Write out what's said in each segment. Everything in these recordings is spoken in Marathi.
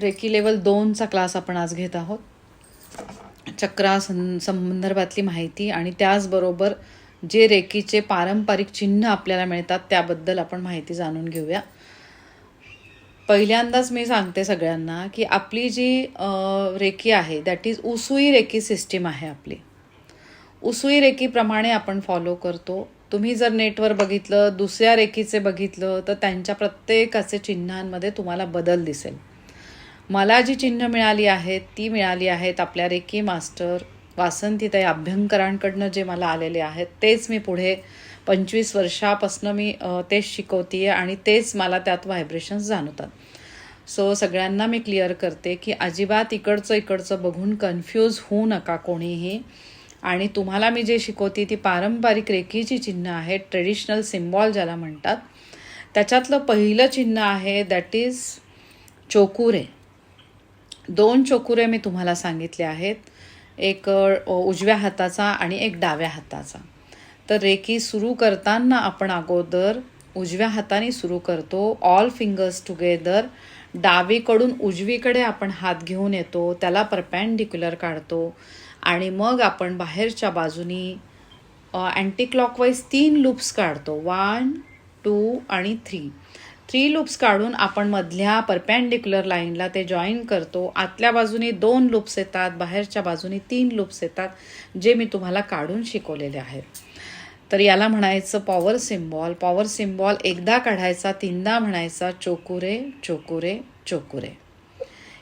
रेकी लेवल दोनचा क्लास आपण आज घेत आहोत. चक्रा सं संदर्भातली माहिती आणि त्याचबरोबर जे रेकीचे पारंपरिक चिन्ह आपल्याला मिळतात त्याबद्दल आपण माहिती जाणून घेऊया. पहिल्यांदाच मी सांगते सगळ्यांना की आपली जी रेकी आहे that is Usui reiki system आहे आपली. उसुई रेकीप्रमाणे आपण फॉलो करतो. तुम्ही जर नेटवर बघितलं दुसऱ्या रेकीचे बघितलं तर त्यांच्या प्रत्येकाचे चिन्हांमध्ये तुम्हाला बदल दिसेल. मला जी चिन्ह मिळाली आहेत ती मिळाली आहेत आपल्या रेकी मास्टर वासंतीताई अभ्यंकरांकडनं जे मला आलेले आहेत तेच मी पुढे पंचवीस वर्षापासून मी तेच शिकवते आणि तेच मला त्यात व्हायब्रेशन्स जाणवतात. सो सगळ्यांना मी क्लिअर करते की अजिबात इकडचं इकडचं बघून कन्फ्यूज होऊ नका कोणीही. आणि तुम्हाला मी जे शिकवते ती पारंपरिक रेकीची चिन्ह आहेत ट्रेडिशनल सिम्बॉल ज्याला म्हणतात. त्याच्यातलं पहिलं चिन्ह आहे दॅट इज चोकुरे. दोन चोकुरे मी तुम्हाला सांगितले आहेत. एक उजव्या हाताचा आणि एक डाव्या हाताचा. तर रेकी सुरू करताना आपण अगोदर उजव्या हाताने सुरू करतो. ऑल फिंगर्स टुगेदर डावीकडून उजवीकडे आपण हात घेऊन येतो. त्याला परपॅन्डिक्युलर काढतो. आणि मग आपण बाहेरच्या बाजूनी अँटी क्लॉकवाईज तीन लूप्स काढतो. वन टू आणि थ्री थ्री लूप्स काढून आपण मधल्या परपॅन्डिक्युलर लाईनला ते जॉईन करतो. आतल्या बाजूने दोन लूप्स येतात बाहेरच्या बाजूने तीन लूप्स येतात जे मी तुम्हाला काढून शिकवलेले आहेत. तर याला म्हणायचं पॉवर सिम्बॉल पॉवर सिम्बॉल एकदा काढायचा तीनदा म्हणायचा चोकुरे चोकुरे चोकुरे.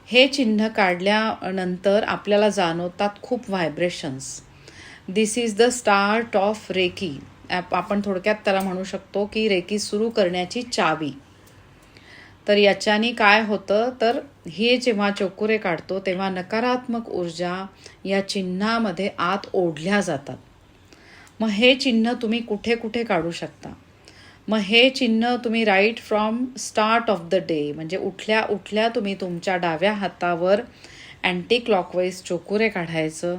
हे चिन्ह काढल्यानंतर आपल्याला जाणवतात खूप vibrations this is the start of reiki app- आपण थोडक्यात त्याला म्हणू शकतो की रेकी सुरू करण्याची चावी. तर याच्याने काय होतं? तर हे जेव्हा चोकुरे काढतो तेव्हा नकारात्मक ऊर्जा या चिन्हामध्ये आत ओढल्या जातात. मग हे चिन्ह तुम्ही कुठे कुठे काढू शकता? मग हे चिन्ह तुम्ही right from start of the day म्हणजे उठल्या उठल्या तुम्ही तुमच्या डाव्या हातावर अँटी क्लॉकवाईज चोकुरे काढायचं.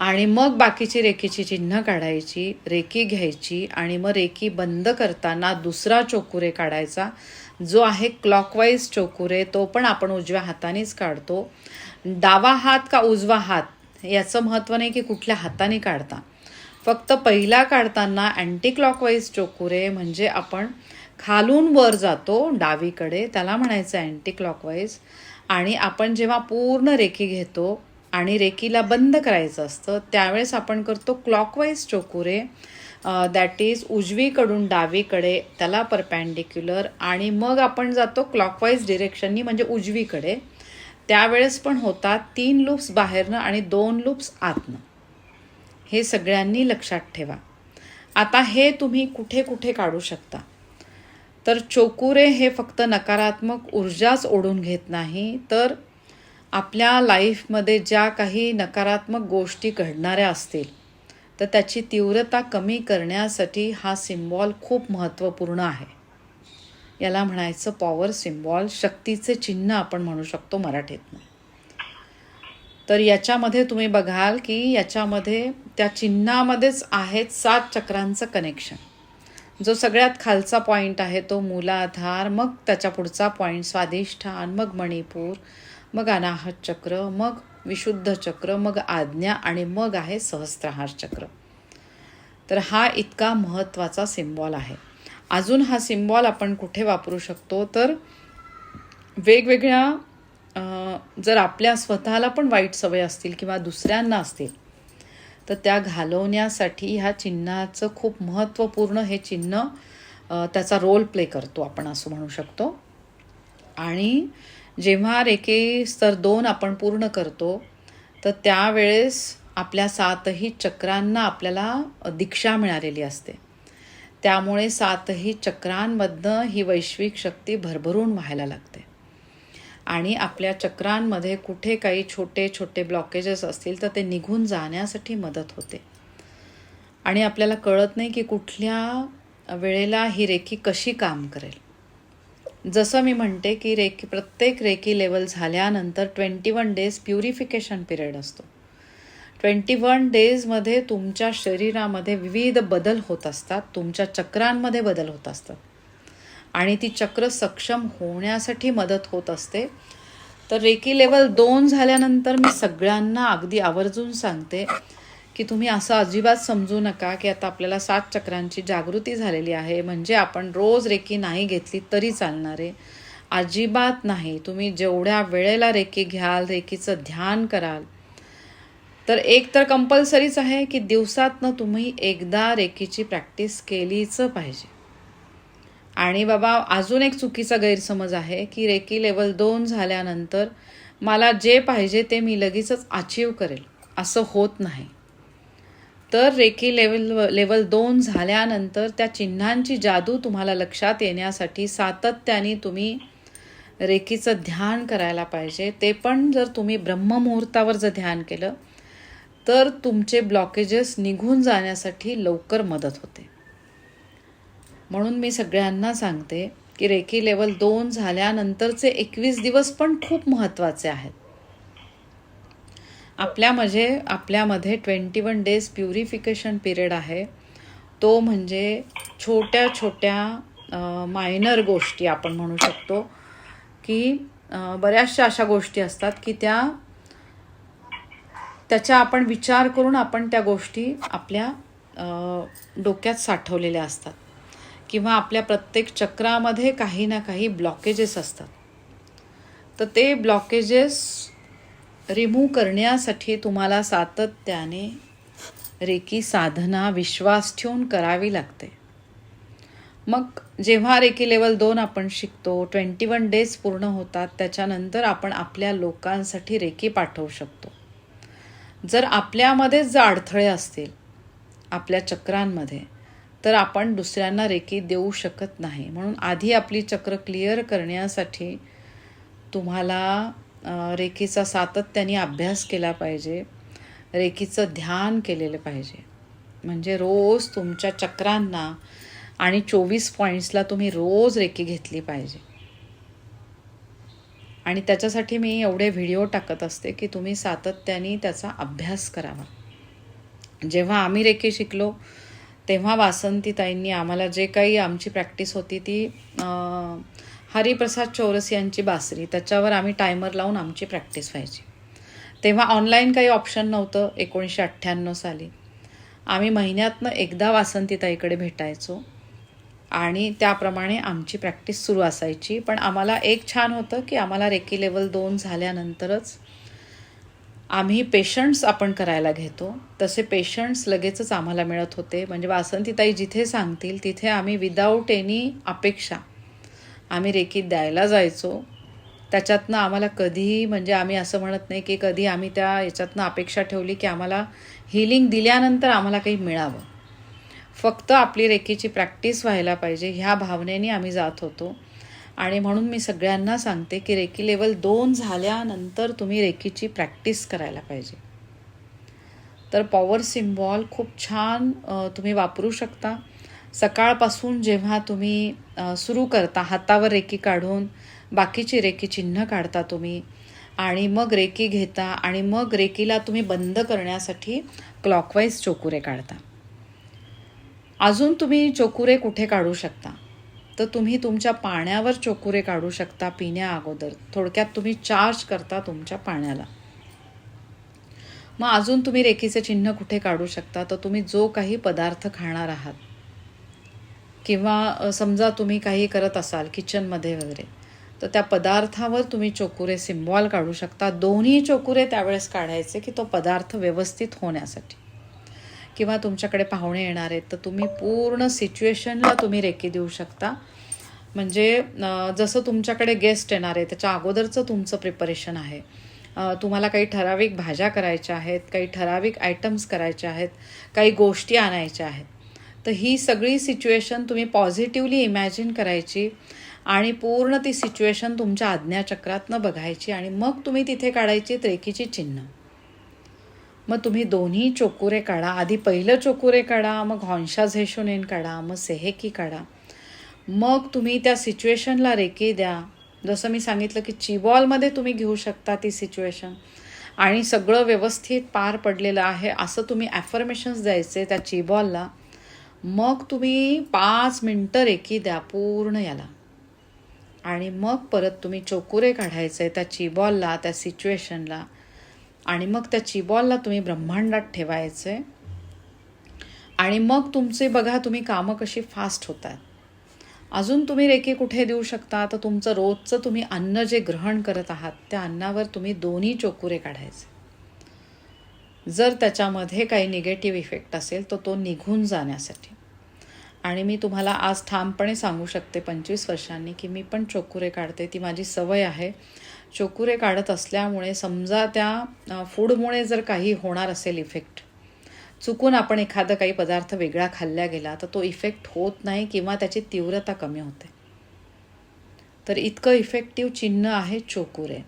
आणि मग बाकीची रेखीची चिन्ह काढायची रेखी घ्यायची आणि मग रेखी बंद करताना दुसरा चोकुरे काढायचा. जो आहे क्लॉकवाईज चोकुरे तो पण आपण उजव्या हातानेच काढतो. डावा हात का उजवा हात याचं महत्त्व नाही की कुठल्या हाताने काढता. फक्त पहिला काढताना अँटी क्लॉकवाईज चोकुरे म्हणजे आपण खालून वर जातो डावीकडे. त्याला म्हणायचं अँटी क्लॉकवाईज आणि आपण जेव्हा पूर्ण रेकी घेतो आणि रेकीला बंद करायचं असतं त्यावेळेस आपण करतो क्लॉकवाईज चोकुरे. दॅट इज उजवीकडून डावीकडे त्याला परपॅन्डिक्युलर आणि मग आपण जातो क्लॉकवाईज डिरेक्शननी म्हणजे उजवीकडे. त्यावेळेस पण होतात तीन लूप्स बाहेरनं आणि दोन लूप्स आतनं. हे सगळ्यांनी लक्षात ठेवा. आता हे तुम्ही कुठे कुठे काढू शकता? तर चोकुरे हे फक्त नकारात्मक ऊर्जाच ओढून घेत नाही तर आपल्या लाईफमध्ये ज्या काही नकारात्मक गोष्टी घडणाऱ्या असतील तर त्याची तीव्रता कमी करण्यासाठी हा सिम्बॉल खूप महत्त्वपूर्ण आहे. याला म्हणायचं पॉवर सिम्बॉल शक्तीचे चिन्ह आपण म्हणू शकतो मराठीतनं. तर याच्यामध्ये तुम्ही बघाल की याच्यामध्ये त्या चिन्हामध्येच आहेत सात चक्रांचं कनेक्शन जो सगळ्यात खालचा पॉईंट आहे तो मूलाधार मग त्याच्या पुढचा पॉईंट स्वादिष्ठान मग मणिपूर मग अनाहत चक्र मग विशुद्ध चक्र मग आज्ञा आणि मग आहे सहस्त्रहार चक्र. तर हा इतका महत्त्वाचा सिम्बॉल आहे. अजून हा सिम्बॉल आपण कुठे वापरू शकतो? तर वेगवेगळ्या जर आपल्या स्वतःला पण वाईट सवय असतील किंवा दुसऱ्यांना असतील तर त्या घालवण्यासाठी ह्या चिन्हाचं खूप महत्त्वपूर्ण हे चिन्ह त्याचा रोल प्ले करतो आपण असं म्हणू शकतो. आणि जेव्हा रेके स्तर दोन आपण पूर्ण करतो तर त्यावेळेस आपल्या सातही चक्रांना आपल्याला दीक्षा मिळालेली असते. त्यामुळे सातही चक्रांमधनं ही वैश्विक शक्ती भरभरून व्हायला लागते. आणि आपल्या चक्रांमध्ये कुठे काही छोटे छोटे ब्लॉकेजेस असतील तर ते निघून जाण्यासाठी मदत होते. आणि आपल्याला कळत नाही की कुठल्या वेळेला ही रेखी कशी काम करेल. जसं मी म्हणते की रेकी प्रत्येक रेकी लेवल झाल्यानंतर twenty one days purification period असतो. ट्वेंटी वन डेजमध्ये तुमच्या शरीरामध्ये विविध बदल होत असतात तुमच्या चक्रांमध्ये बदल होत असतात. आणि ती चक्र सक्षम होण्यासाठी मदत होत असते. तर रेकी लेवल दोन झाल्यानंतर मी सगळ्यांना अगदी आवर्जून सांगते की तुम्ही असं अजिबात समजू नका की आता आपल्याला सात चक्रांची जागृती झालेली आहे. म्हणजे आपण रोज रेकी नाही घेतली तरी चालणार. आहे अजिबात नाही. तुम्ही जेवढ्या वेळेला रेकी घ्याल रेकीचं ध्यान कराल. तर एक तर कंपल्सरीच आहे की दिवसातनं तुम्ही एकदा रेकीची प्रॅक्टिस केलीच पाहिजे. आणि बाबा अजून एक चुकीचा गैरसमज आहे की रेकी लेवल दोन झाल्यानंतर मला जे पाहिजे ते मी लगेचच अचीव करेल. असं होत नाही. तर रेकी लेवल लेवल दोन झाल्यानंतर त्या चिन्हांची जादू तुम्हाला लक्षात येण्यासाठी सातत्याने तुम्ही रेकीचं ध्यान करायला पाहिजे. ते पण जर तुम्ही ब्रह्ममुहूर्तावर जर ध्यान केलं तर तुमचे ब्लॉकेजेस निघून जाण्यासाठी लवकर मदत होते. म्हणून मी सगळ्यांना सांगते की रेकी लेवल दोन झाल्यानंतरचे एकवीस दिवस पण खूप महत्त्वाचे आहेत. आपल्या म्हणजे आपल्यामध्ये twenty one days purification period आहे. तो म्हणजे छोट्या छोट्या मायनर गोष्टी आपण म्हणू शकतो की बऱ्याचशा अशा गोष्टी असतात की त्या त्याचा आपण विचार करून आपण त्या गोष्टी आपल्या डोक्यात साठवलेल्या असतात. किंवा आपल्या प्रत्येक चक्रामध्ये काही ना काही ब्लॉकेजेस असतात. तर ते ब्लॉकेजेस रिमूव्ह करण्यासाठी तुम्हाला सातत्याने रेकी साधना विश्वास ठेवून करावी लागते. मग जेव्हा रेकी लेवल दोन आपण शिकतो ट्वेंटी वन डेज पूर्ण होतात त्याच्यानंतर आपण आपल्या लोकांसाठी रेकी पाठवू शकतो. जर आपल्यामध्येच जर अडथळे असतील आपल्या चक्रांमध्ये तर आपण दुसऱ्यांना रेकी देऊ शकत नाही. म्हणून आधी आपली चक्र क्लिअर करण्यासाठी तुम्हाला रेखीचा सातत्याने अभ्यास केला पाहिजे. रेखीचं ध्यान केलेलं पाहिजे. म्हणजे रोज तुमच्या चक्रांना आणि चोवीस पॉईंट्सला तुम्ही रोज रेखी घेतली पाहिजे. आणि त्याच्यासाठी मी एवढे व्हिडिओ टाकत असते की तुम्ही सातत्याने त्याचा अभ्यास करावा. जेव्हा आम्ही रेखी शिकलो तेव्हा वासंतीताईंनी आम्हाला जे काही आमची प्रॅक्टिस होती ती हरिप्रसाद चौरस यांची बासरी. त्याच्यावर आम्ही टायमर लावून आमची प्रॅक्टिस व्हायची. तेव्हा ऑनलाईन काही ऑप्शन नव्हतं. एकोणीसशे अठ्ठ्याण्णव साली. आम्ही महिन्यातनं एकदा वासंतीताईकडे भेटायचो. आणि त्याप्रमाणे आमची प्रॅक्टिस सुरू असायची. पण आम्हाला एक छान होतं की आम्हाला रेकी लेवल दोन झाल्यानंतरच आम्ही पेशंट्स आपण करायला घेतो. तसे पेशंट्स लगेचच आम्हाला मिळत होते. म्हणजे वासंतीताई जिथे सांगतील तिथे आम्ही विदाऊट एनी अपेक्षा आम्ही रेकीत द्यायला जायचो. त्याच्यातनं आम्हाला कधीही म्हणजे आम्ही असं म्हणत नाही की कधी आम्ही त्या याच्यातनं अपेक्षा ठेवली की आम्हाला हिलिंग दिल्यानंतर आम्हाला काही मिळावं. फक्त आपली रेकीची प्रॅक्टिस व्हायला पाहिजे ह्या भावनेने आम्ही जात होतो. आणि म्हणून मी सगळ्यांना सांगते की रेकी लेवल दोन झाल्यानंतर तुम्ही रेकीची प्रॅक्टिस करायला पाहिजे. तर पॉवर सिम्बॉल खूप छान तुम्ही वापरू शकता. सकाळपासून जेव्हा तुम्ही सुरू करता हातावर रेकी काढून बाकीची रेकी चिन्ह काढता तुम्ही आणि मग रेकी घेता आणि मग रेकीला तुम्ही बंद करण्यासाठी क्लॉकवाईज चोकुरे काढता. अजून तुम्ही चोकुरे कुठे काढू शकता? तर तुम्ही तुमच्या पाण्यावर चोकुरे काढू शकता पिण्या अगोदर. थोडक्यात तुम्ही चार्ज करता तुमच्या पाण्याला. मग अजून तुम्ही रेकीचे चिन्ह कुठे काढू शकता? तर तुम्ही जो काही पदार्थ खाणार आहात किंवा समजा तुम्ही काही करत असाल किचनमध्ये वगैरे तर त्या पदार्थावर तुम्ही चोकुरे सिम्बॉल काढू शकता. दोन्ही चोकुरे त्यावेळेस काढायचे की तो पदार्थ व्यवस्थित होण्यासाठी. किंवा तुमच्याकडे पाहुणे येणार आहेत तर तुम्ही पूर्ण सिच्युएशनला तुम्ही रेकी देऊ शकता. म्हणजे जसं तुमच्याकडे गेस्ट येणार आहे त्याच्या अगोदरचं तुमचं प्रिपरेशन आहे. तुम्हाला काही ठराविक भाज्या करायच्या आहेत काही ठराविक आयटम्स करायच्या आहेत काही गोष्टी आणायच्या आहेत. तर ही सगळी सिच्युएशन तुम्ही पॉझिटिव्हली इमॅजिन करायची आणि पूर्ण ती सिच्युएशन तुमच्या आज्ञाचक्रातनं बघायची आणि मग तुम्ही तिथे काढायची त्रेकीची चिन्ह. मग तुम्ही दोन्ही चोकुरे काढा. आधी पहिलं चोकुरे काढा मग हॉन्शा झेशोनेन काढा मग सेहेकी काढा. मग तुम्ही त्या सिच्युएशनला रेकी द्या. जसं मी सांगितलं की चिबॉलमध्ये तुम्ही घेऊ शकता ती सिच्युएशन आणि सगळं व्यवस्थित पार पडलेलं आहे असं तुम्ही ॲफर्मेशन्स द्यायचे त्या चिबॉलला. मग तुम्ही पाच मिनटं रेकी द्या पूर्ण याला. आणि मग परत तुम्ही चोकुरे काढायचे त्या चिबॉलला त्या सिच्युएशनला. आणि मग त्या चिबॉलला तुम्ही ब्रह्मांडात ठेवायचे. आणि मग तुमचे बघा तुम्ही कामं कशी फास्ट होतात. अजून तुम्ही रेकी कुठे देऊ शकता? तर तुमचं रोजचं तुम्ही अन्न जे ग्रहण करत आहात त्या अन्नावर तुम्ही दोन्ही चोकुरे काढायचे. जर त्याच्यामध्ये काही निगेटिव्ह इफेक्ट असेल तर तो निघून जाण्यासाठी. आणि मी तुम्हाला आज ठामपणे सांगू शकते पंचवीस वर्षांनी की मी पण चोकुरे काढते. ती माझी सवय आहे. चोकुरे काढत असल्यामुळे समजा त्या फूडमुळे जर काही होणार असेल इफेक्ट चुकून आपण एखादा काही पदार्थ वेगळा खाल्ला गेला तर तो इफेक्ट होत नाही किंवा त्याची तीव्रता कमी होते. तर इतकं इफेक्टिव्ह चिन्ह आहे चोकुरे.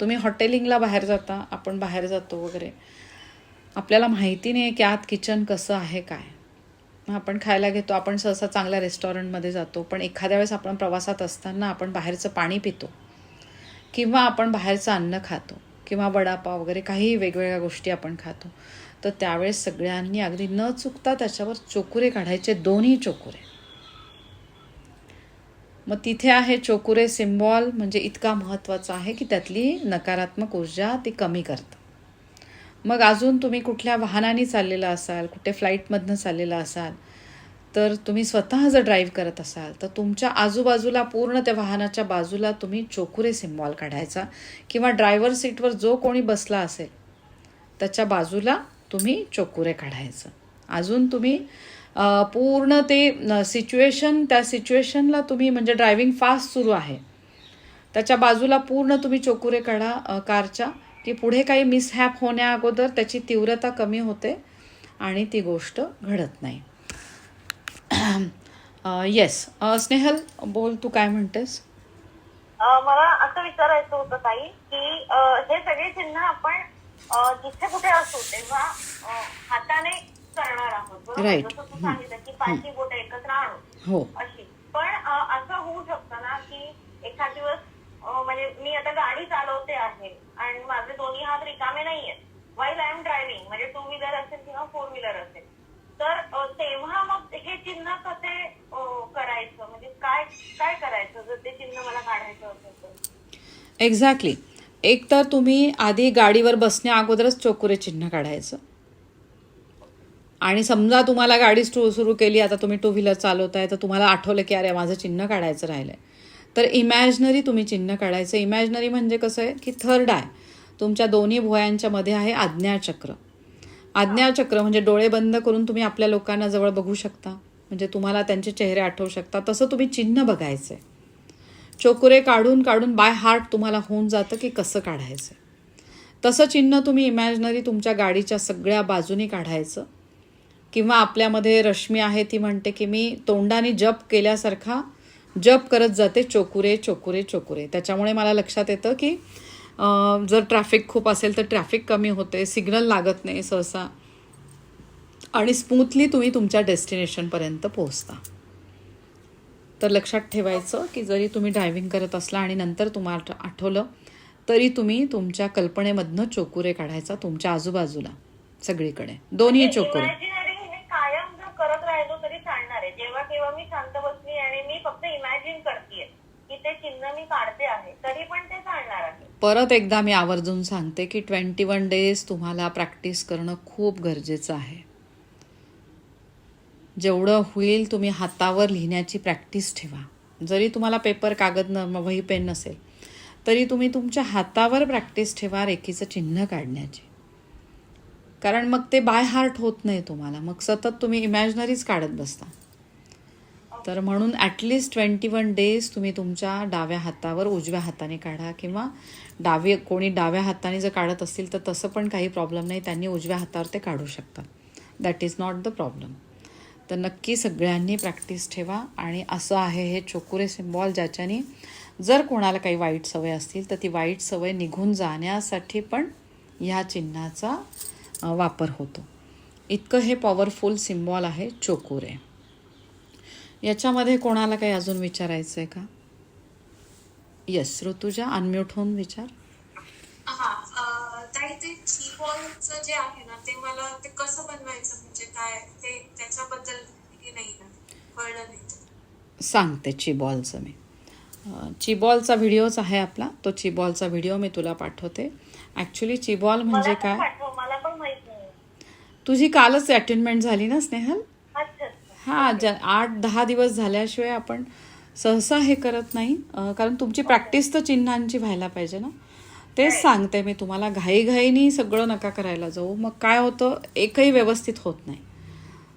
तुम्ही हॉटेलिंगला बाहेर जाता आपण बाहेर जातो वगैरे. आपल्याला माहिती नाही आहे की आत किचन कसं आहे काय. मग आपण खायला घेतो आपण सहसा चांगल्या रेस्टॉरंटमध्ये जातो पण एखाद्या वेळेस आपण प्रवासात असताना आपण बाहेरचं पाणी पितो किंवा आपण बाहेरचं अन्न खातो किंवा वडापाव वगैरे काही वेगवेगळ्या गोष्टी आपण खातो तर त्यावेळेस सगळ्यांनी अगदी न चुकता त्याच्यावर चोकुरे काढायचे दोन्ही चोकुरे. मग तिथे आहे चोकुरे सिम्बॉल म्हणजे इतका महत्त्वाचा आहे की त्यातली नकारात्मक ऊर्जा ती कमी करतं. मग अजून तुम्ही कुठल्या वाहनाने चाललेला असाल कुठे फ्लाईटमधनं चाललेला असाल तर तुम्ही स्वतः जर ड्राईव्ह करत असाल तर तुमच्या आजूबाजूला पूर्ण त्या वाहनाच्या बाजूला तुम्ही चोकुरे सिम्बॉल काढायचा किंवा ड्रायव्हर सीटवर जो कोणी बसला असेल त्याच्या बाजूला तुम्ही चोकुरे काढायचं. अजून तुम्ही पूर्ण ते सिच्युएशन त्या सिच्युएशनला तुम्ही म्हणजे ड्रायव्हिंग फास्ट सुरू आहे. त्याच्या बाजूला पूर्ण तुम्ही चोकुरे काढा कारच्या. की पुढे काही मिसहॅप होण्या अगोदर त्याची तीव्रता कमी होते आणि ती गोष्ट घडत नाही. येस स्नेहल बोल तू काय म्हणतेस? मला असं विचारायचं होतं ताई की हे सगळे चिन्ह आपण जिथे कुठे असू तेव्हा हाताने करणार आहोत. जसं तू सांगितलं की पाचही बोट एकत्र आणू हो. अशी. पण असं होऊ शकतं ना की एखाद दिवस म्हणजे मी आता गाडी चालवते आहे आणि माझे दोन्ही हात रिकामे नाहीयेत वाईल आय एम ड्रायव्हिंग म्हणजे टू व्हीलर असेल किंवा फोर व्हीलर असेल तर तेव्हा मग हे चिन्ह कसे करायचं? म्हणजे काय काय करायचं जर ते चिन्ह मला काढायचं असेल तर? एक्झॅक्टली एक तर तुम्ही आधी गाडीवर बसण्या अगोदरच चोकुरे चिन्ह काढायचं. आणि समजा तुम्हाला गाडी स्टू सुरू केली आता तुम्ही टू व्हीलर चालवताय तर तुम्हाला आठवलं की अरे माझं चिन्ह काढायचं राहिलं आहे तर इमॅजनरी तुम्ही चिन्ह काढायचं. इमॅजनरी म्हणजे कसं आहे की थर्ड आहे तुमच्या दोन्ही भुवयांच्या मध्ये आहे आज्ञाचक्र आज्ञाचक्र म्हणजे डोळे बंद करून तुम्ही आपल्या लोकांना जवळ बघू शकता. म्हणजे तुम्हाला त्यांचे चेहरे आठवू शकता. तसं तुम्ही चिन्ह बघायचं आहे चोकुरे काढून काढून बाय हार्ट तुम्हाला होऊन जातं की कसं काढायचं तसं चिन्ह तुम्ही इमॅजनरी तुमच्या गाडीच्या सगळ्या बाजूनी काढायचं. किंवा आपल्यामध्ये रश्मी आहे ती म्हणते की मी तोंडाने जप केल्यासारखा जप करत जाते चोकुरे चोकुरे चोकुरे. त्याच्यामुळे मला लक्षात येतं की जर ट्रॅफिक खूप असेल तर ट्रॅफिक कमी होते सिग्नल लागत नाही सहसा. आणि स्मूथली तुम्ही तुमच्या डेस्टिनेशनपर्यंत पोहोचता. तर लक्षात ठेवायचं की जरी तुम्ही ड्रायव्हिंग करत असला आणि नंतर तुम्हाला आठवलं तरी तुम्ही तुमच्या कल्पनेमधनं चोकुरे काढायचा तुमच्या आजूबाजूला सगळीकडे. दोन्ही चोकुरे. इमॅजिनरी मी कायम जर करत राहिलो तरी चालणार आहे. जेव्हा केव्हा मी शांत बसली आणि मी फक्त इमॅजिन करते की ते चिन्ह मी काढते आहे तरी पण ते चालणार आहे. परत एकदा मी आवर्जून सांगते की ट्वेंटी वन डेज तुम्हाला प्रॅक्टिस करणं खूप गरजेचं आहे. जेवढं होईल तुम्ही हातावर लिहिण्याची प्रॅक्टिस ठेवा. जरी तुम्हाला पेपर कागद न वही पेन नसेल तरी तुम्ही तुमच्या हातावर प्रॅक्टिस ठेवा रेखीचं चिन्ह काढण्याची. कारण मग ते बाय हार्ट होत नाही तुम्हाला. मग सतत तुम्ही इमॅजनरीच काढत बसता. तर म्हणून ॲटलिस्ट ट्वेंटी वन डेज तुम्ही तुमच्या डाव्या हातावर उजव्या हाताने काढा किंवा डावे कोणी डाव्या हाताने जर काढत असतील तर तसं पण काही प्रॉब्लेम नाही. त्यांनी उजव्या हातावर ते काढू शकतात. That is not the problem तर नक्की सगळ्यांनी प्रॅक्टिस ठेवा आणि असं आहे हे चोकुरे सिम्बॉल ज्याच्याने जर कोणाला काही वाईट सवय असतील तर ती वाईट सवय निघून जाण्यासाठी पण ह्या चिन्हाचा वापर होतो. इतकं हे पॉवरफुल सिम्बॉल आहे चोकुरे. याच्यामध्ये कोणाला काही अजून विचारायचं आहे का? येस ऋतुजा अनम्यूट होऊन विचार. हा अं, ताई ते ची बॉलचं जे आहे ना ते मला ते कसं बनवायचं? म्हणजे काय? ते त्याच्याबद्दल नाही ना कळलं नाही. सांगते चिबॉलचं मी. चिबॉलचा व्हिडिओच आहे आपला. तो चिबॉलचा व्हिडिओ मी तुला पाठवते. ॲक्च्युली चिबॉल म्हणजे काय? पाठव मला पण माहीत नाही. तुझी कालच अटेंडमेंट झाली ना स्नेहल? हां ज आठ दहा दिवस झाल्याशिवाय आपण सहसा हे करत नाही. कारण तुमची प्रॅक्टिस तर चिन्हांची व्हायला पाहिजे ना. तेच सांगते मी तुम्हाला घाईघाईनी सगळं नका करायला जाऊ. मग काय होतं एकही व्यवस्थित होत नाही.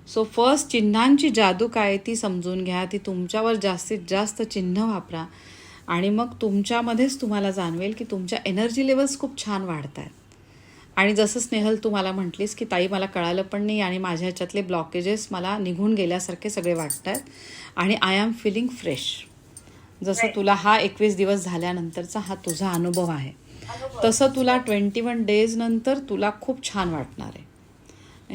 सो फर्स्ट चिन्हांची जादू काय ती समजून घ्या ती तुमच्यावर जास्तीत जास्त चिन्ह वापरा. आणि मग तुमच्यामध्येच तुम्हाला जाणवेल की तुमच्या एनर्जी लेवल्स खूप छान वाढत आहेत आणि जसं स्नेहल तू मला म्हटलीस की ताई मला कळालं पण नाही आणि माझ्या ह्याच्यातले ब्लॉकेजेस मला निघून गेल्यासारखे सगळे वाटत आहेत आणि आय एम फिलिंग फ्रेश जसं तुला हा एकवीस दिवस झाल्यानंतरचा हा तुझा अनुभव आहे. तसं तुला ट्वेंटी वन डेज नंतर तुला खूप छान वाटणार आहे.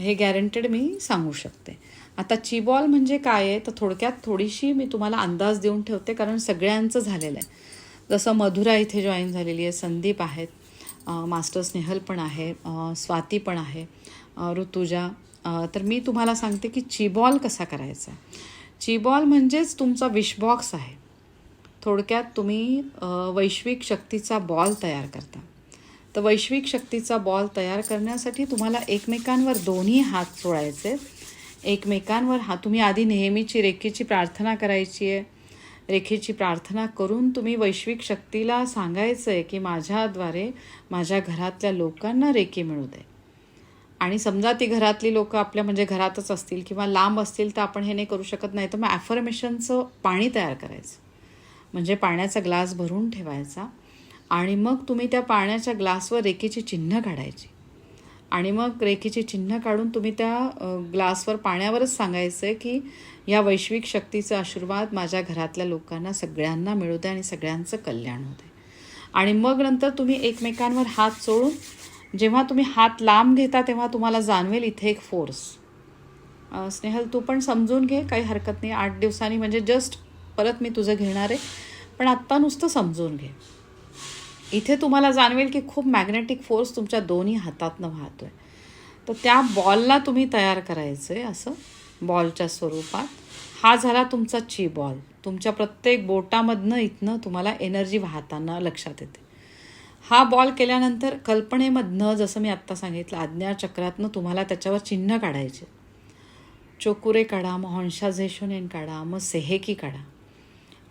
हे गॅरंटेड मी सांगू शकते. आता चिबॉल म्हणजे काय आहे? तर थोडक्यात थोडीशी मी तुम्हाला अंदाज देऊन ठेवते कारण सगळ्यांचं झालेलं आहे. जसं मधुरा इथे जॉईन झालेली आहे संदीप आहेत. मास्टर स्नेहल पण आहे स्वाती पण आहे ऋतुजा. तर मी तुम्हाला सांगते की चिबॉल कसा करायचा? चिबॉल म्हणजेच तुमचा विशबॉक्स आहे. थोडक्यात तुम्ही वैश्विक शक्तीचा बॉल तयार करता. तर वैश्विक शक्तीचा बॉल तयार करण्यासाठी तुम्हाला एकमेकांवर दोन्ही हात चोळायचे एकमेकांवर हा तुम्ही आधी नेहमीची रेखीची प्रार्थना करायची आहे. रेखेची प्रार्थना करून तुम्ही वैश्विक शक्तीला सांगायचं आहे की माझ्याद्वारे माझ्या घरातल्या लोकांना रेखी मिळू दे. आणि समजा ती घरातली लोक आपल्या म्हणजे घरातच असतील किंवा लांब असतील तर आपण हे नाही करू शकत नाही तर मग ॲफर्मेशनचं पाणी तयार करायचं. म्हणजे पाण्याचा ग्लास भरून ठेवायचा आणि मग तुम्ही त्या पाण्याच्या ग्लासवर रेखीची चिन्ह काढायची. आणि मग रेखीची चिन्ह काढून तुम्ही त्या ग्लासवर पाण्यावरच सांगायचं आहे की या वैश्विक शक्तीचा आशीर्वाद माझ्या घरातल्या लोकांना सगळ्यांना मिळू दे आणि सगळ्यांचं कल्याण होऊ दे. आणि मग नंतर तुम्ही एकमेकांवर हात चोळून जेव्हा तुम्ही हात लांब घेता तेव्हा तुम्हाला जाणवेल इथे एक फोर्स स्नेहल तू पण समजून घे काही हरकत नाही. आठ दिवसांनी म्हणजे जस्ट परत मी तुझं घेणार आहे. पण आत्ता नुसतं समजून घे. इथे तुम्हाला जाणवेल की खूप मॅग्नेटिक फोर्स तुमच्या दोन्ही हातातनं वाहतो आहे तर त्या बॉलला तुम्ही तयार करायचं आहे असं बॉलच्या स्वरूपात. हा झाला तुमचा ची बॉल तुमच्या प्रत्येक बोटामधनं इथनं तुम्हाला एनर्जी वाहताना लक्षात येते. हा बॉल केल्यानंतर कल्पनेमधनं जसं मी आत्ता सांगितलं आज्ञाचक्रातनं तुम्हाला त्याच्यावर चिन्ह काढायचे. चोकुरे काढा मग हंशाझेशोनेन काढा मग सेहेकी काढा.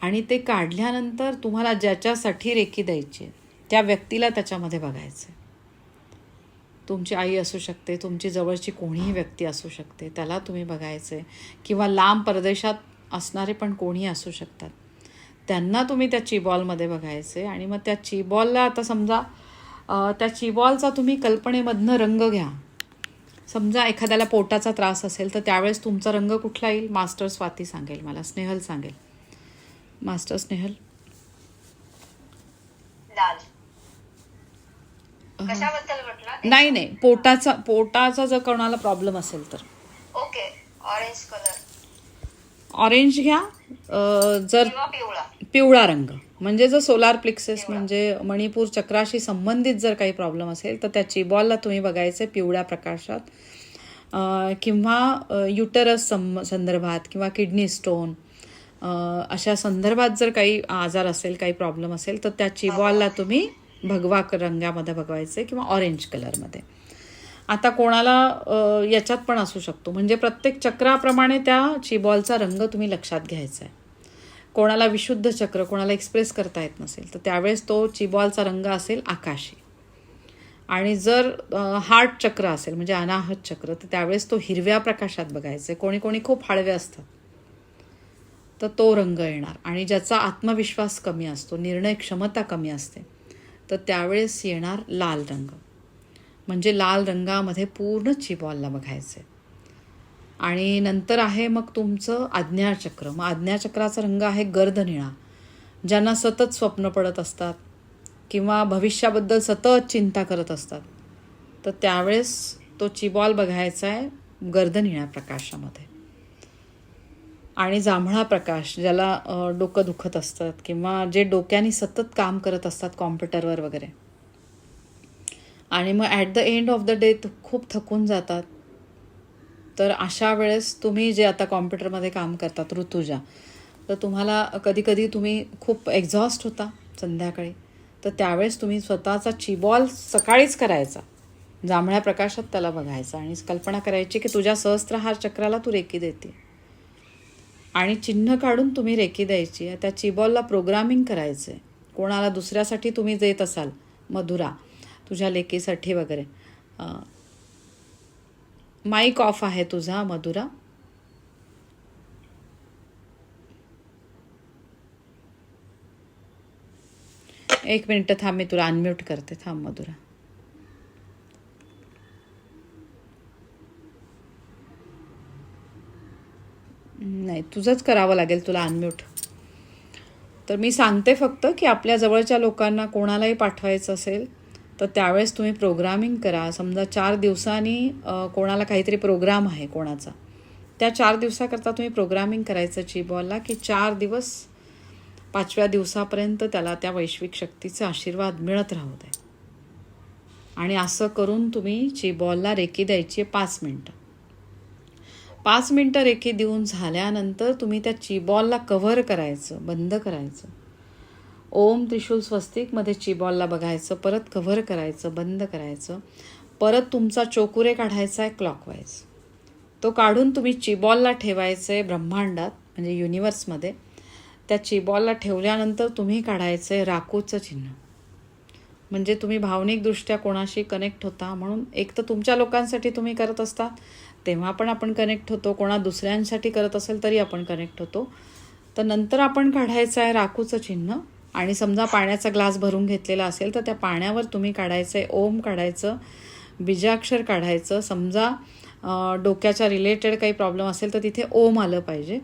आणि ते काढल्यानंतर तुम्हाला ज्याच्यासाठी रेकी द्यायची आहे, त्या व्यक्तीला त्याच्यामध्ये बघायचं आहे. तुमची आई असू शकते तुमची जवळची कोणीही व्यक्ती असू शकते त्याला तुम्ही बघायचं आहे किंवा लांब परदेशात असणारे पण कोणी असू शकतात. त्यांना तुम्ही त्या चिबॉलमध्ये बघायचं आणि मग त्या चिबॉलला आता समजा त्या चिबॉलचा तुम्ही कल्पनेमधनं रंग घ्या. समजा एखाद्याला पोटाचा त्रास असेल तर त्यावेळेस तुमचा रंग कुठला येईल? मास्टर स्वाती सांगेल मला स्नेहल सांगेल. मास्टर स्नेहल? लाल कशाबद्दल म्हटलं? नाही नाही. पोटाचा पोटाचा जर कोणाला प्रॉब्लेम असेल तर. ओके. ऑरेंज कलर ऑरेंज घ्या. जर पिवळा. पिवळा रंग. म्हणजे जर सोलार प्लिक्सेस म्हणजे मणिपूर चक्राशी संबंधित जर काही प्रॉब्लेम असेल तर त्या चिबॉलला तुम्ही बघायचं पिवळ्या प्रकाशात. किंवा युटरस सं संदर्भात किंवा किडनी स्टोन अशा संदर्भात जर काही आजार असेल काही प्रॉब्लेम असेल तर त्या चिबॉलला तुम्ही भगवा क- रंगामध्ये आहे किंवा ऑरेंज कलरमध्ये आता कोणाला याच्यात पण असू शकतो. म्हणजे प्रत्येक चक्राप्रमाणे त्या चिबॉलचा रंग तुम्ही लक्षात घ्यायचा आहे कोणाला विशुद्ध चक्र कोणाला एक्सप्रेस करता येत नसेल तर त्यावेळेस तो चिबॉलचा रंग असेल आकाशी. आणि जर हार्ट चक्र असेल म्हणजे अनाहत चक्र तर त्यावेळेस तो हिरव्या प्रकाशात बघायचं. आहे कोणी कोणी खूप हळवे असतात. तर तो रंग येणार. आणि ज्याचा आत्मविश्वास कमी असतो निर्णय क्षमता कमी असते तर त्यावेळेस येणार लाल रंग. म्हणजे लाल रंगामध्ये पूर्ण चिबॉलला बघायचं आहे आणि नंतर आहे मग तुमचं आज्ञाचक्र मग आज्ञाचक्राचा रंग आहे गर्द निळा ज्यांना सतत स्वप्न पडत असतात किंवा भविष्याबद्दल सतत चिंता करत असतात तर त्यावेळेस तो चिबॉल बघायचा आहे गर्द निळ्या प्रकाशामध्ये. आणि जांभळा प्रकाश ज्याला डोकं दुखत असतात किंवा जे डोक्याने सतत काम करत असतात कॉम्प्युटरवर वगैरे. आणि मग at the end of the day खूप थकून जातात. तर अशा वेळेस तुम्ही जे आता कॉम्प्युटरमध्ये काम करतात ऋतुजा तर तुम्हाला कधीकधी तुम्ही खूप एक्झॉस्ट होता संध्याकाळी. तर त्यावेळेस तुम्ही स्वतःचा चिबॉल सकाळीच करायचा. जांभळ्या प्रकाशात त्याला बघायचा आणि कल्पना करायची की तुझ्या सहस्त्रहार चक्राला तू रेकी देते आणि चिन्ह काढून तुम्ही रेकी द्यायची. त्या चिबॉलला प्रोग्रामिंग करायचं आहे कोणाला दुसऱ्यासाठी तुम्ही देत असाल मधुरा तुझ्या लेकीसाठी वगैरे. माईक ऑफ आहे तुझा मधुरा. एक मिनटं थांब मी तुला अनम्यूट करते. थांब मधुरा. नाही तुझंच करावं लागेल तुला अनम्यूट तर मी सांगते फक्त की आपल्या जवळच्या लोकांना कोणालाही पाठवायचं असेल तर त्यावेळेस तुम्ही प्रोग्रामिंग करा. समजा चार दिवसांनी कोणाला काहीतरी प्रोग्राम आहे कोणाचा. त्या चार दिवसाकरता तुम्ही प्रोग्रामिंग करायचं चिबॉलला की चार दिवस पाचव्या दिवसापर्यंत त्याला त्या वैश्विक शक्तीचा आशीर्वाद मिळत राहू दे. आणि असं करून तुम्ही चिबॉलला रेकी द्यायची आहे पाच मिनटं. पाच मिनटं रेखी देऊन झाल्यानंतर तुम्ही त्या चिबॉलला कव्हर करायचं बंद करायचं. ओम त्रिशूल स्वस्तिकमध्ये चिबॉलला बघायचं परत कव्हर करायचं बंद करायचं. परत तुमचा चोकुरे काढायचा आहे क्लॉकवाईज. तो काढून तुम्ही चिबॉलला ठेवायचं आहे ब्रह्मांडात म्हणजे युनिवर्समध्ये त्या चिबॉलला ठेवल्यानंतर तुम्ही काढायचं आहे राकूचं चिन्ह. म्हणजे तुम्ही भावनिकदृष्ट्या कोणाशी कनेक्ट होता म्हणून एक तर तुमच्या लोकांसाठी तुम्ही करत असता तेव्हा पण आपण कनेक्ट होतो. कोणा दुसऱ्यांसाठी करत असेल तरी आपण कनेक्ट होतो. तर नंतर आपण काढायचं आहे राखूचं चिन्ह आणि समजा पाण्याचा ग्लास भरून घेतलेला असेल तर त्या पाण्यावर तुम्ही काढायचं आहे ओम काढायचं बीजाक्षर काढायचं. समजा डोक्याच्या रिलेटेड काही प्रॉब्लेम असेल तर तिथे ओम आलं पाहिजे.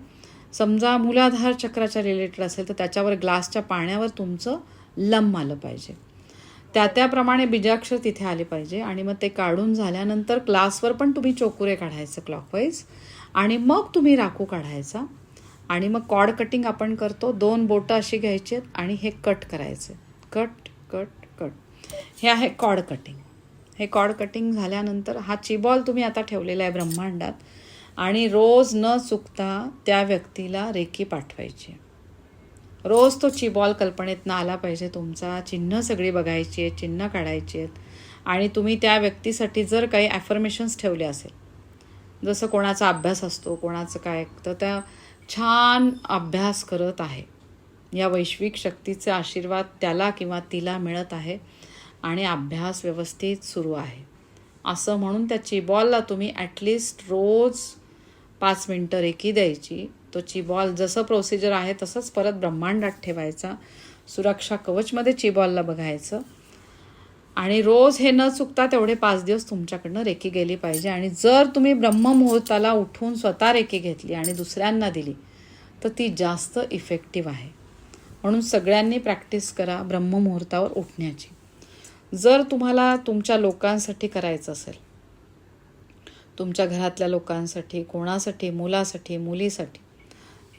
समजा मूलाधार चक्राच्या रिलेटेड असेल तर त्याच्यावर ग्लासच्या पाण्यावर तुमचं लम आलं पाहिजे. त्या त्याप्रमाणे बीजाक्षर तिथे आले पाहिजे. आणि मग ते काढून झाल्यानंतर क्लासवर पण तुम्ही चोकुरे काढायचं क्लॉकवाईज आणि मग तुम्ही राखू काढायचा. आणि मग कॉड कटिंग आपण करतो. दोन बोटं अशी घ्यायची आहेत आणि हे कट करायचे. Cut cut cut. हे आहे कॉड कटिंग. हे कॉड कटिंग झाल्यानंतर हा चिबॉल तुम्ही आता ठेवलेला आहे ब्रह्मांडात. आणि रोज न चुकता त्या व्यक्तीला रेकी पाठवायची. रोज तो चिबॉल कल्पनेतनं आला पाहिजे. तुमचा चिन्ह सगळी बघायची आहेत चिन्ह काढायची आहेत. आणि तुम्ही त्या व्यक्तीसाठी जर काही ॲफर्मेशन्स ठेवले असेल जसं कोणाचा अभ्यास असतो कोणाचं काय तर त्या छान अभ्यास करत आहे. या वैश्विक शक्तीचे आशीर्वाद त्याला किंवा तिला मिळत आहे आणि अभ्यास व्यवस्थित सुरू आहे. असं म्हणून त्या चिबॉलला तुम्ही ॲटलिस्ट रोज पाच मिनटं रेकी द्यायची. तो चिबॉल जसं प्रोसिजर आहे तसंच परत ब्रह्मांडात ठेवायचा. सुरक्षा कवचमध्ये चिबॉलला बघायचं. आणि रोज हे न चुकता तेवढे पाच दिवस तुमच्याकडनं रेकी गेली पाहिजे. आणि जर तुम्ही ब्रह्ममुहूर्ताला उठून स्वतः रेकी घेतली आणि दुसऱ्यांना दिली तर ती जास्त इफेक्टिव्ह आहे. म्हणून सगळ्यांनी प्रॅक्टिस करा ब्रह्ममुहूर्तावर उठण्याची. जर तुम्हाला तुमच्या लोकांसाठी करायचं असेल तुमच्या घरातल्या लोकांसाठी कोणासाठी मुलासाठी मुलीसाठी.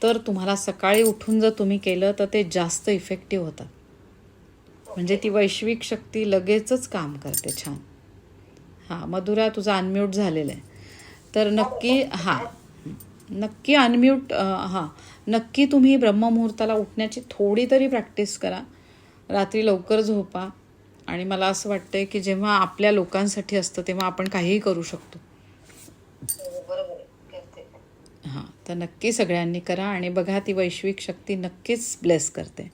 तर तुम्हाला सकाळी उठून जर तुम्ही केलं तर ते जास्त इफेक्टिव्ह होतात. म्हणजे ती वैश्विक शक्ती लगेचच काम करते छान. हां मधुरा तुझा अनम्यूट झालेला आहे. तर नक्की हां. नक्की अनम्यूट हां. नक्की तुम्ही ब्रह्ममुहूर्ताला उठण्याची थोडी तरी प्रॅक्टिस करा. रात्री लवकर झोपा. आणि मला असं वाटतं की जेव्हा आपल्या लोकांसाठी असतं तेव्हा आपण काहीही करू शकतो. हां तर नक्की सगळ्यांनी करा आणि बघा ती वैश्विक शक्ती नक्कीच ब्लेस करते.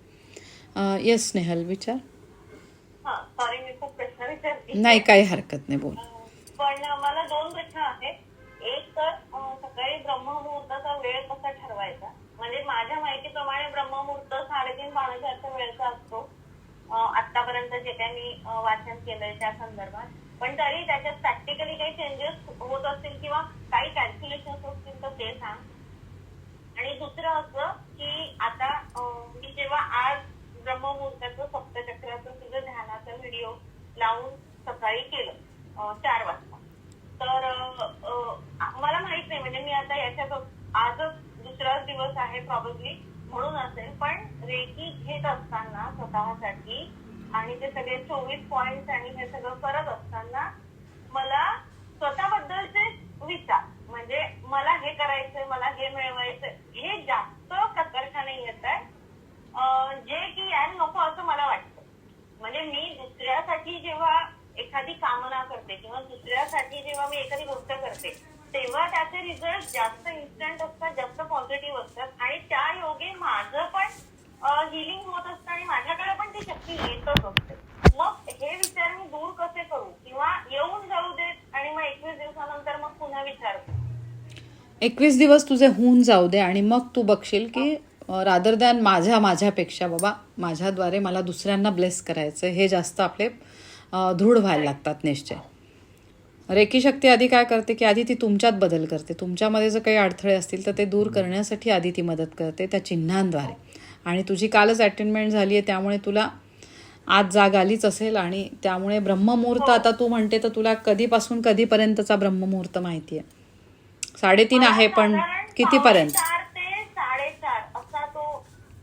येस स्नेहल विचार? हा सॉरी मी खूप प्रश्न विचारते. नाही काही हरकत नाही बोल. पण मला दोन प्रश्न आहेत. एक तर सकाळी ब्रह्ममुहूर्ताचा वेळ कसा ठरवायचा? म्हणजे माझ्या माहितीप्रमाणे ब्रह्ममुहूर्त साडेतीन पावणे चारच्या वेळेचा असतो. आतापर्यंत जे काही मी वाचन केलंय त्या संदर्भात. पण तरी त्याच्यात प्रॅक्टिकली काही चेंजेस होत असतील किंवा काही कॅल्क्युलेशन असतील तर ते सांग. आणि दुसरं असं की आता मी जेव्हा आज ब्रह्ममुहूर्ताचं सप्तचक्राचं तुझं ध्यानाचा व्हिडिओ लावून सकाळी केलं चार वाजता. तर मला माहीत नाही म्हणजे मी आता याच्या आजच दुसराच दिवस आहे प्रॉब्ली म्हणून असेल पण रेकी घेत असताना स्वतःसाठी आणि ते सगळे चोवीस पॉइंट आणि हे सगळं करत असताना मला स्वतःबद्दलचे विचार म्हणजे मला हे करायचंय मला हे मिळवायचंय. हे जास्त प्रकर्षाने येत आहे जे की यायला नको असं मला वाटतं. म्हणजे मी दुसऱ्यासाठी जेव्हा एखादी कामना करते किंवा दुसऱ्यासाठी जेव्हा मी एखादी गोष्ट करते तेव्हा त्याचे रिझल्ट जास्त इन्स्टंट असतात जास्त पॉझिटिव्ह असतात. आणि त्या योगे माझं पण हिलिंग होत असतं आणि माझ्याकडे पण ती शक्ती येतच असते. मग हे विचार मी दूर कसे करू? किंवा येऊन जाऊ देत आणि मग एकवीस दिवसानंतर मग पुन्हा विचार करू एकवीस दिवस तुझे होऊन जाऊ दे आणि मग तू बघशील की रादर दॅन माझ्या माझ्यापेक्षा बाबा माझ्याद्वारे मला दुसऱ्यांना ब्लेस करायचं हे जास्त आपले दृढ व्हायला लागतात निश्चय. रेकी शक्ती आधी काय करते की आधी ती तुमच्यात बदल करते. तुमच्यामध्ये जर काही अडथळे असतील तर ते दूर करण्यासाठी आधी ती मदत करते त्या चिन्हांद्वारे. आणि तुझी कालच अटेंडमेंट झाली आहे त्यामुळे तुला आज जाग आलीच असेल आणि त्यामुळे ब्रह्ममुहूर्त आता तू म्हणते तर तुला कधीपासून कधीपर्यंतचा ब्रह्ममुहूर्त माहिती आहे? साडेतीन आहे पण कितीपर्यंत? चार ते साडेचार असा तो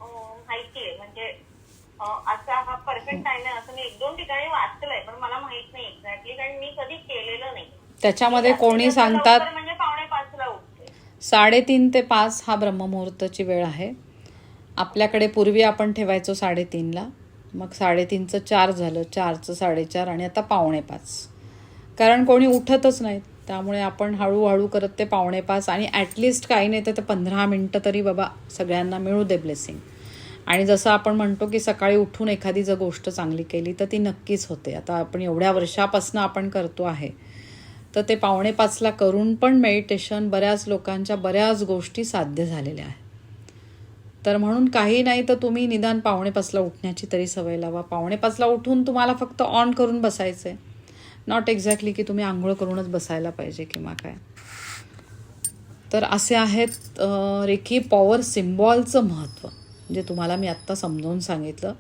अं, माहितीये म्हणजे अं, असा हा परफेक्ट टाइम आहे. असं मी एक दोन ठिकाणी वाचलंय पण मला माहीत नाही एक्झॅक्टली कारण मी कधी केलेलं नाही. त्याच्यामध्ये कोणी जास्तीत जास्त सांगतात लवकर म्हणजे पावणे पाचला उठते. साडेतीन ते पाच हा ब्रह्ममुहूर्ताची वेळ आहे. आपल्याकडे पूर्वी आपण ठेवायचो साडेतीनला. मग साडेतीनचं चार झालं चारचं साडेचार आणि आता पावणे पाच. कारण कोणी उठतच नाहीत त्यामुळे आपण हळूहळू करत ते पावणे पाच आणि ॲटलिस्ट काही नाही तर ते पंधरा मिनटं तरी बाबा सगळ्यांना मिळू दे ब्लेसिंग आणि जसं आपण म्हणतो की सकाळी उठून एखादी जर गोष्ट चांगली केली तर ती नक्कीच होते. आता आपण एवढ्या वर्षापासून आपण करतो आहे तर ते पावणे पाचला करून पण मेडिटेशन बऱ्याच लोकांच्या बऱ्याच गोष्टी साध्य झालेल्या आहेत. तर म्हणून काही नाही तर तुम्ही निदान पावणे पाचला उठण्याची तरी सवय लावा. पावणे पाचला उठून तुम्हाला फक्त ऑन करून बसायचं आहे नॉट एक्झॅक्टली की तुम्ही आंघोळ करूनच बसायला पाहिजे किंवा काय. तर असे आहेत रेखी रेकी पॉवर सिम्बॉलचं महत्त्व जे तुम्हाला मी आत्ता समजावून सांगितलं.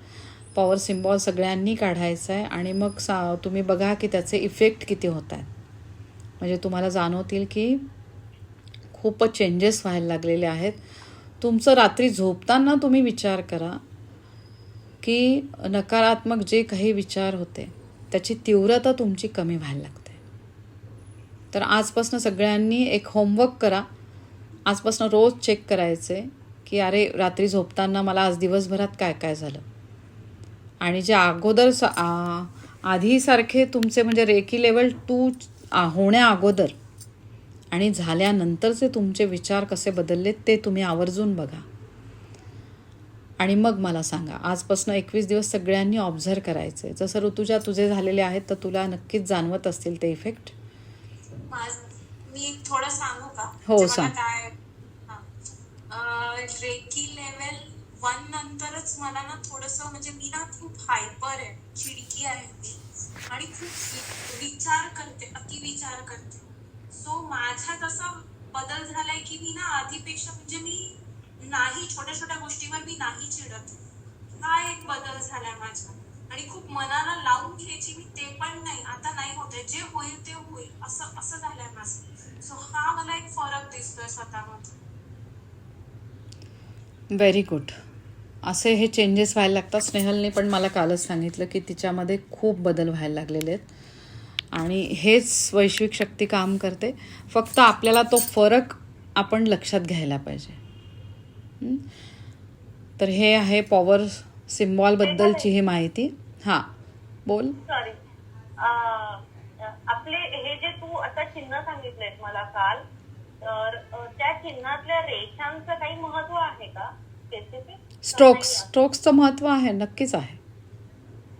पॉवर सिम्बॉल सगळ्यांनी काढायचं आहे आणि मग सा तुम्ही बघा की त्याचे इफेक्ट किती होत आहेत म्हणजे तुम्हाला जाणवतील की खूपच चेंजेस व्हायला लागलेले आहेत. तुमचं रात्री झोपताना तुम्ही विचार करा की नकारात्मक जे काही विचार होते त्याची तीव्रता तुमची कमी व्हायला लागते. तर आजपासून सगळ्यांनी एक होमवर्क करा. आजपासून रोज चेक करायचे की अरे रात्री झोपताना मला आज दिवसभरात काय काय झालं? आणि जे अगोदर स- आधीसारखे तुमचे म्हणजे रेकी लेवल टू होण्या अगोदर आणि झाल्यानंतरचे तुमचे विचार कसे बदललेत ते तुम्ही आवर्जून बघा. आणि मग मला सांगा आजपासून एकवीस दिवस सगळ्यांनी ऑब्झर्व करायचे जसं ऋतुजा तुझे झालेले आहेत तर तुला नक्कीच जाणवत असतील ते इफेक्ट मी थोडं सांगू का? हो, सांग. काय रेकी लेवल वन नंतरच मला ना थोडस म्हणजे मी ना खूप हायपर आहे चिडकी आहे मी. आणि खूप विचार करते अति विचार करते. सो माझ्यात असा बदल झालाय की मी ना आधीपेक्षा म्हणजे मी नाही छोट्या छोट्या गोष्टीवर मी नाही चिडत. हा एक बदल झालाय माझ्या आणि खूप मनाला लावून घ्यायची मी ते पण नाही. आता नाही होत जे होईल ते होईल. असं असं झालंय माझं. सो हा मला एक फरक दिसतोय स्वतःमध्ये. व्हेरी गुड असे हे चेंजेस व्हायला लागतात. स्नेहलने पण मला कालच सांगितलं की तिच्यामध्ये खूप बदल व्हायला लागलेले आहेत. आणि हेच वैश्विक शक्ती काम करते. फक्त आपल्याला तो फरक आपण लक्षात घ्यायला पाहिजे? तर हे आहे पॉवर सिम्बॉलबद्दलची ही माहिती. हां बोल. सॉरी आपले हे जे तू आता चिन्ह सांगितलंयस मला काल तर त्या चिन्हातल्या रेषांचं काही महत्त्व आहे का? स्ट्रोक्स स्ट्रोक्सचं महत्त्व आहे नक्कीच आहे.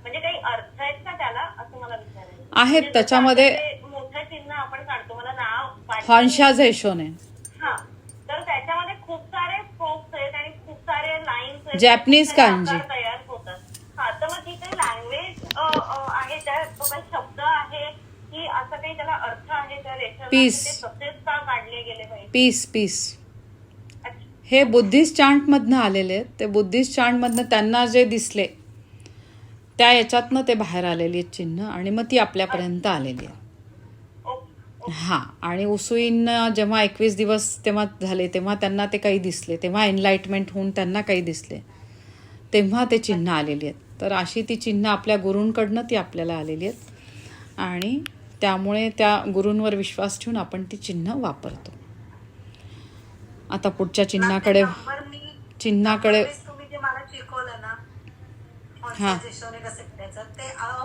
म्हणजे काही अर्थ आहेत का त्याला? आहेत, म्हणजे त्याच्यामध्ये- मोठं चिन्ह आपण काढतो. मला नाव पाठ- हॉन्शा झेशोने हा. तर त्याच्यामध्ये खूप सारे स्ट्रोक्स आहेत आणि खूप सारे लाईन्स आहेत. Japanese kanji. आकार तयार होतात. हा तर मग ती काही लँग्वेज आहे. त्या शब्द आहे की असं काही त्याला अर्थ आहे त्या रेषाला की Peace. ते तसेच का काढले गेले पाहिजे? पीस पीस अच्छा. हे बुद्धिस्ट चांटमधनं आलेले आहेत. ते बुद्धिस्ट चांटमधनं त्यांना जे दिसले त्या याच्यातनं ते बाहेर आलेली आहेत चिन्ह आणि मग ती आपल्यापर्यंत आलेली आहे. हां आणि उसुईंना जेव्हा एकवीस दिवस तेव्हा झाले तेव्हा त्यांना ते काही दिसले तेव्हा एनलाइटमेंट होऊन त्यांना काही दिसले तेव्हा ते चिन्ह आलेली आहेत. तर अशी ती चिन्ह आपल्या गुरूंकडनं ती आपल्याला आलेली आहेत. आणि त्यामुळे त्या गुरूंवर विश्वास ठेवून आपण ती चिन्ह वापरतो. आता पुढच्या चिन्हाकडे चिन्हाकडे नंबर तुम्ही जे मला शिकवलंय हा.